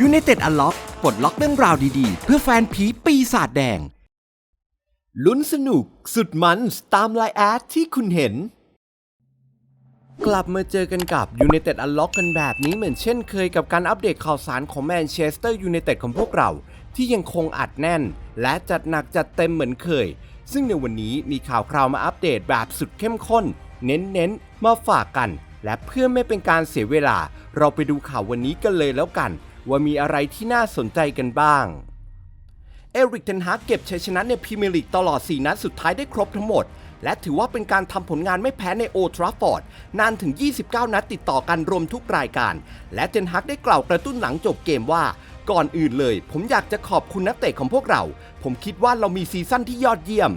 United Unlock ปลดล็อกเรื่องราวดีๆ เพื่อแฟนผีปีศาจแดง ลุ้นสนุกสุดมันตามไลน์แอดที่คุณเห็น กลับมาเจอกันกับ United Unlock กันแบบนี้เหมือนเช่นเคยกับการอัปเดตข่าวสารของแมนเชสเตอร์ยูไนเต็ดของพวกเรา ที่ยังคงอัดแน่น และจัดหนักจัดเต็มเหมือนเคย ซึ่งในวันนี้มีข่าวคราวมาอัปเดตแบบสุดเข้มข้น เน้นๆมาฝากกัน และเพื่อไม่เป็นการเสียเวลา เราไปดูข่าววันนี้กันเลยแล้วกัน ว่ามีอะไรที่น่าสนใจกันบ้าง เอริกเทนฮากเก็บชัยชนะในพรีเมียร์ลีกตลอด 4 นัดสุดท้ายได้ครบทั้งหมด และถือว่าเป็นการทำผลงานไม่แพ้ในโอทราฟอร์ด นานถึง 29 นัดติดต่อกันรวมทุกรายการ และเทนฮากได้กล่าวกระตุ้นหลังจบเกมว่าก่อนอื่นเลย ผมอยากจะขอบคุณนักเตะของพวกเรา ผมคิดว่าเรามีซีซั่นที่ยอดเยี่ยม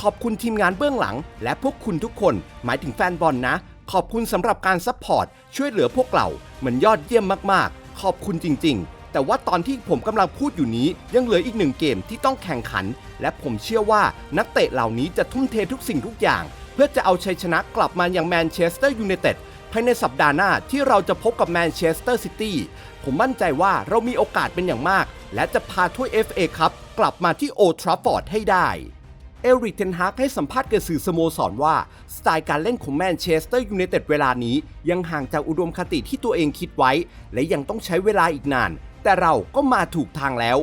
ขอบคุณทีมงานเบื้องหลัง และพวกคุณทุกคน หมายถึงแฟนบอลนะขอบคุณสำหรับการซัพพอร์ตช่วยเหลือพวกเรา มันยอดเยี่ยมมากๆ ขอบคุณจริง ๆ แต่ว่าตอนที่ผมกำลังพูดอยู่นี้ยังเหลืออีกหนึ่งเกมที่ต้องแข่งขัน และผมเชื่อว่านักเตะเหล่านี้จะทุ่มเททุกสิ่งทุกอย่าง เพื่อจะเอาชัยชนะกลับมาอย่างแมนเชสเตอร์ยูไนเต็ดภายในสัปดาห์หน้าที่เราจะพบกับแมนเชสเตอร์ซิตี้ผมมั่นใจว่าเรามีโอกาสเป็นอย่างมาก และจะพาถ้วย FA ครับกลับมาที่โอทราฟอร์ดให้ได้ เอริกเทนฮากให้สัมภาษณ์กับสื่อสโมสรว่า สไตล์การเล่นของแมนเชสเตอร์ยูไนเต็ดเวลานี้ ยังห่างจากอุดมคติที่ตัวเองคิดไว้ และยังต้องใช้เวลาอีกนาน แต่เราก็มาถูกทางแล้ว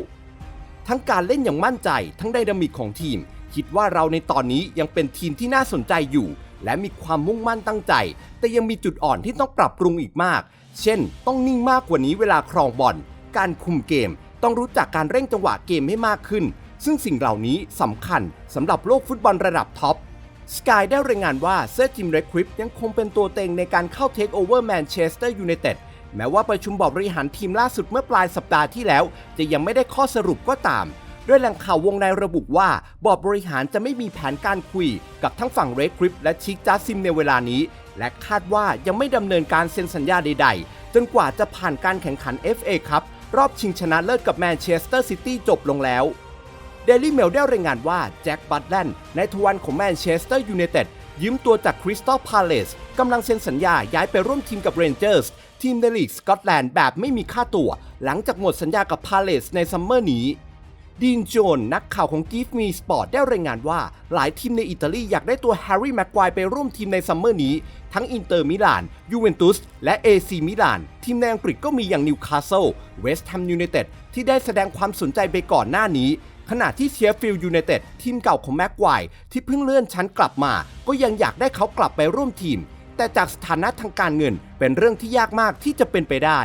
ทั้งการเล่นอย่างมั่นใจ ทั้งไดนามิกของทีม คิดว่าเราในตอนนี้ยังเป็นทีมที่น่าสนใจอยู่ และมีความมุ่งมั่นตั้งใจ แต่ยังมีจุดอ่อนที่ต้องปรับปรุงอีกมาก เช่น ต้องนิ่งมากกว่านี้เวลาครองบอลการคุมเกม ต้องรู้จักการเร่งจังหวะเกมให้มากขึ้น ซึ่งสิ่งเหล่านี้สำคัญสำหรับโลกฟุตบอลระดับท็อปสกายได้รายงานว่าเซอร์จิมเรคคริปยังคงเป็นตัวเต็งในการเข้าเทคโอเวอร์แมนเชสเตอร์ยูไนเต็ดแม้ว่าประชุมบอร์ดบริหารทีมล่าสุดเมื่อปลายสัปดาห์ที่แล้ว จะยังไม่ได้ข้อสรุปก็ตาม ด้วยแหล่งข่าววงในระบุว่า บอร์ดบริหารจะไม่มีแผนการคุย กับทั้งฝั่งเรดคริปและชิกจัสซิมในเวลานี้ และคาดว่ายังไม่ดำเนินการเซ็นสัญญาใด ๆ จนกว่าจะผ่านการแข่งขัน FA ครับรอบชิงชนะเลิศกับแมนเชสเตอร์ซิตี้จบลงแล้ว เดลี่เมลได้รายงานว่าแจ็คบัตแลนด์ในทวันของแมนเชสเตอร์ยูไนเต็ดยืมตัวจากคริสตัลพาเลสกำลังเซ็นสัญญาย้ายไปร่วมทีมกับเรนเจอร์สทีมในลีกสกอตแลนด์แบบไม่มีค่าตัว หลังจากหมดสัญญากับพาเลสในซัมเมอร์นี้ดีนโจน นักข่าวของ Give Me Sport ได้รายงานว่า หลายทีมในอิตาลีอยากได้ตัวแฮร์รี่แม็กควายไปร่วมทีมในซัมเมอร์นี้ ทั้งอินเตอร์มิลาน ยูเวนตุส และเอซีมิลาน ทีมในอังกฤษก็มีอย่างนิวคาสเซิลเวสต์แฮมยูไนเต็ดที่ได้แสดงความสนใจไปก่อนหน้านี้ ณะที่เชียร์ฟิลด์ยูไนเต็ดทีมเก่าของแม็กควที่เพิ่งเลื่อนชั้นกลับมา ก็ยังอยากได้เขากลับไปร่วมทีม แต่จากสถานะทางการเงินเป็นเรื่องที่ยากมากที่จะเป็นไปได้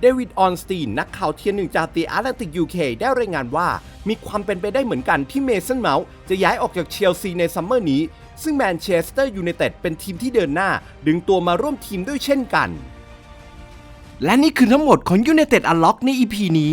เดวิดออนสตีนนักข่าวเทียนหนึ่งจากตีอาร์แลนติกยูเคได้รายงานว่า มีความเป็นไปได้เหมือนกันที่เมสันเมาส์จะย้ายออกจากเชลซีในซัมเมอร์นี้ ซึ่งแมนเชสเตอร์ยูไนเต็ดเป็นทีมที่เดินหน้า ดึงตัวมาร่วมทีมด้วยเช่นกัน และนี่คือทั้งหมดของ United Unlock ใน EP นี้